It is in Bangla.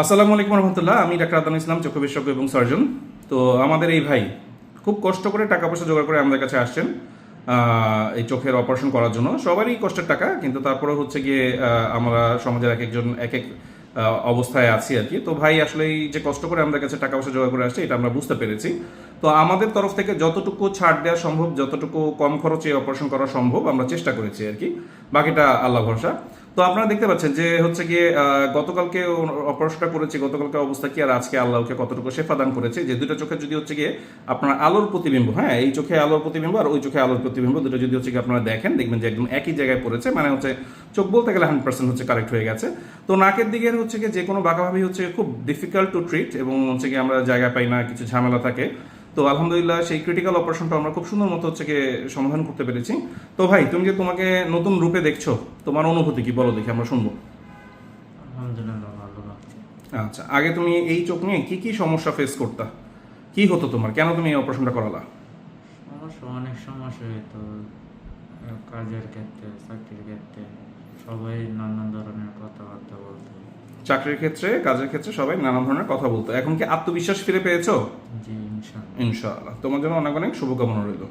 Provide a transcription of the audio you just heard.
আসসালামু আলাইকুম রহমতুল্লাহ, আমি ডাক্তার আদান ইসলাম, চক্ষু বিশেষজ্ঞ এবং সার্জন। তো আমাদের এই ভাই খুব কষ্ট করে টাকা পয়সা জোগাড় করে আমাদের কাছে আসছেন এই চোখের অপারেশন করার জন্য। সবারই কষ্টের টাকা, কিন্তু তারপরে হচ্ছে গিয়ে আমরা সমাজের এক একজন, এক এক অবস্থায় আছি আর কি। তো ভাই আসলে এই যে কষ্ট করে আমাদের কাছে টাকা পয়সা জোগাড় করে আসছে, এটা আমরা বুঝতে পেরেছি। তো আমাদের তরফ থেকে যতটুকু ছাড় দেওয়া সম্ভব, যতটুকু কম খরচে অপারেশন করা সম্ভব, আমরা চেষ্টা করেছি আর কি। বাকিটা আল্লাহ ভরসা। তো আপনারা দেখতে পাচ্ছেন যে হচ্ছে গিয়ে গতকালকে অপারেশনটা করেছে, গতকালকে অবস্থা কি, আর আজকে আল্লাহকে কতটুকু শেফা দান করেছে, যে দুটো চোখে যদি হচ্ছে গিয়ে আপনার আলোর প্রতিবিম্ব হ্যাঁ এই চোখে আলোর প্রতিবিম্ব আর ওই চোখে আলোর প্রতিবিম্ব দুটো যদি হচ্ছে গিয়ে আপনারা দেখেন, দেখবেন যে একদম একই জায়গায় পড়েছে মানে হচ্ছে চোখ বলতে গেলে হান্ড্রেড পার্সেন্ট হচ্ছে কারেক্ট হয়ে গেছে। তো নাকের দিকে হচ্ছে গিয়ে যে কোনো বাঁকাভাবি হচ্ছে খুব ডিফিকাল্ট টু ট্রিট এবং হচ্ছে গিয়ে আমরা জায়গা পাই না, কিছু ঝামেলা থাকে। তো আলহামদুলিল্লাহ সেই ক্রিটিক্যাল অপারেশনটা আমরা খুব সুন্দর মতো হচ্ছে সমাধান করতে পেরেছি। তো ভাই তুমি যে তোমাকে নতুন রূপে দেখছ তোমার অনুভূতি কি বলো দেখি আমরা শুনব। আচ্ছা আগে তুমি এই চোখ নিয়ে কি কি সমস্যা ফেস করতা? কি হতো তোমার? কেন তুমি এই অপারেশনটা করালা? সমস্যা অনেক সমস্যা আহ, কাজের ক্ষেত্রে চাকরির ক্ষেত্রে সবাই নানান ধরনের কথাবার্তা বলতো। চাকরির ক্ষেত্রে কাজের ক্ষেত্রে সবাই নানান ধরনের কথা বলতো। এখন কি আত্মবিশ্বাস ফিরে পেয়েছ? জি। ইনশাআল্লাহ। তোমার জন্য অনেক অনেক শুভকামনা রইল।